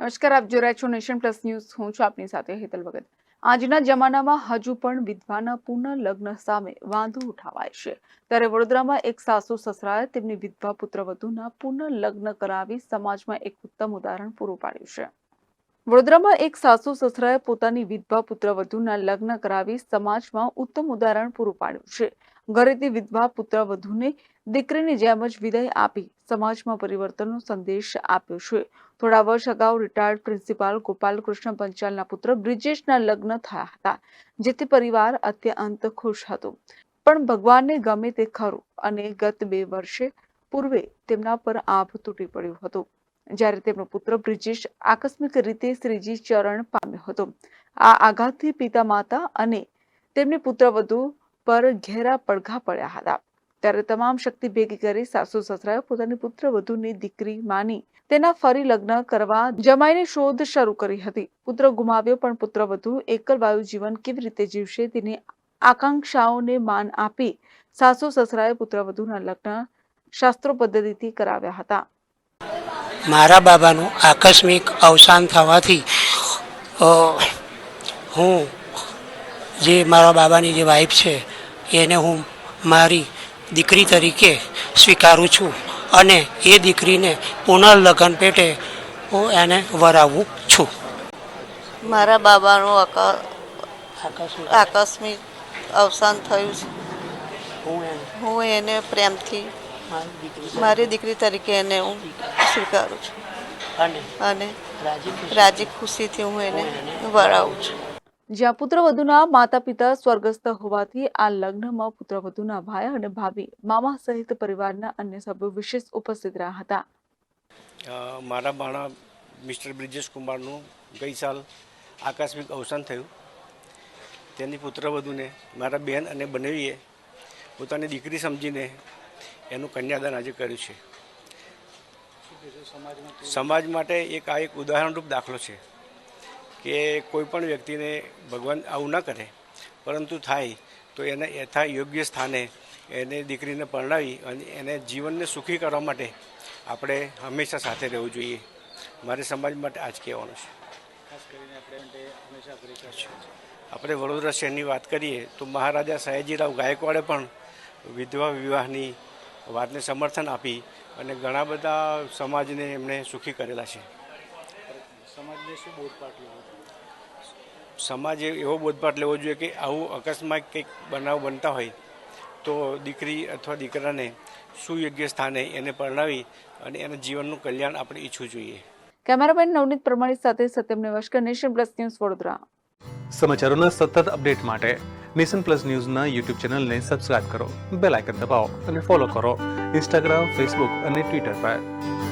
નમસ્કાર, આપ જોઈ છો નેશન પ્લસ ન્યૂઝ. હું છું આપની સાથે હેતલ ભગત. આજના જમાનામાં હજુ પણ વિધવાના પૂર્ણ લગ્ન સામે વાંધો ઉઠાવાય છે. ત્યારે વડોદરામાં એક સાસુ સસરાએ તેમની વિધવા પુત્રવધૂના પૂર્ણ લગ્ન કરાવી સમાજમાં એક ઉત્તમ ઉદાહરણ પૂરું પાડ્યું છે. વડોદરામાં એક સાસુ સસરાએ પોતાની વિધવા પુત્રવધૂના લગ્ન કરાવી સમાજમાં ઉત્તમ ઉદાહરણ પૂરું પાડ્યું છે. ઘરેથી વિધવા પુત્રવધૂને દીકરીની જેમ જ વિદાય આપી સમાજમાં પરિવર્તનનો સંદેશ આપ્યો છે. થોડા વર્ષ અગાઉ રિટાયર્ડ પ્રિન્સિપાલ ગોપાલ પંચાલના પુત્ર બ્રિજેશના લગ્ન થયા હતા, જેથી પરિવાર અત્યંત ખુશ હતો. પણ ભગવાનને ગમે તે ખરું અને ગત બે વર્ષે પૂર્વે તેમના પર આભ તૂટી પડ્યું હતું. જ્યારે તેમનો પુત્ર બ્રિજેશ આકસ્મિક રીતે શ્રીજી ચરણ પામ્યો હતો. આ આઘાતથી પિતા માતા અને તેમની પુત્રવધુ પર ઘેરા પડઘા પડ્યા હતા. ત્યારે તમામ શક્તિ ભેગી કરી સાસુ સસરાએ પોતાની પુત્ર વધુની દીકરી માની તેના ફરી લગ્ન કરવા જમાઈની શોધ શરૂ કરી હતી. પુત્ર ગુમાવ્યો પણ પુત્ર વધુ એકલવાયુ જીવન કેવી રીતે જીવશે તેની આકાંક્ષાઓને માન આપી સાસુ સસરાએ પુત્રવધુના લગ્ન શાસ્ત્રો પદ્ધતિથી કરાવ્યા હતા. મારા બાબાનું આકસ્મિક અવસાન થવાથી હું જે મારા બાબાની જે વાઈફ છે એને હું મારી દીકરી તરીકે સ્વીકારું છું અને એ દીકરીને પુનર્લગ્ન પેટે હું એને વરાવું છું. મારા બાબાનું આકસ્મિક. અવસાન થયું છે. હું એને પ્રેમથી મારી દીકરી તરીકે એને હું સ્વીકારું છું. અને અને રાજી રાજી ખુશીથી હું એને વરાવું છું. જ્યાં પુત્રવધુના માતા પિતા સ્વર્ગસ્થ હોવાથી આ લગ્નમાં પુત્રવધુના ભાઈ અને ભાભી મામા સહિત પરિવારના અન્ય સભ્યો વિશેષ ઉપસ્થિત રહ્યા હતા. મારા બાણા મિસ્ટર બ્રિજેશ કુમારનું ગઈ સાલ આકસ્મિક અવસાન થયું. તેની પુત્રવધુને મારા બહેન અને બનેવીએ પોતાની દીકરી સમજીને એનું કન્યાદાન આજે કર્યું છે. સમાજ માટે એક આ એક ઉદાહરણરૂપ દાખલો છે. કે કોઈ પણ વ્યક્તિને ભગવાન આવું ન કરે પરંતુ થાય તો એને યથા યોગ્ય સ્થાને એને દીકરીને પરણાવી અને એને જીવનને સુખી કરવા માટે આપણે હંમેશા સાથે રહેવું જોઈએ. મારે સમાજ માટે આજ કહેવાનું છે. આપણે વડોદરા શહેરની વાત કરીએ તો મહારાજા સયાજીરાવ ગાયકવાડે પણ વિધવા વિવાહની વાતને સમર્થન આપી અને ઘણા બધા સમાજને એમણે સુખી કરેલા છે. સમાજે એવો બોધપાઠ લેવો જોઈએ કે આવું અકસ્માત કંઈક બનાવ બનતા હોય તો દીકરી અથવા દીકરાને સુયોગ્ય સ્થાને એને પરણાવી અને એના જીવનનું કલ્યાણ આપણે ઈચ્છવું જોઈએ. કેમેરામેન નવનીત પ્રમાણિત સાથે સત્યમ નેવાશકર નેશન પ્લસ ન્યૂઝ વડોદરા. સમાચારોના સતત અપડેટ માટે નેશન પ્લસ ન્યૂઝના યુટ્યુબ ચેનલને સબસ્ક્રાઇબ કરો બેલ આઇકન દબાવો અને ફોલો કરો ઇન્સ્ટાગ્રામ ફેસબુક અને ટ્વિટર પર.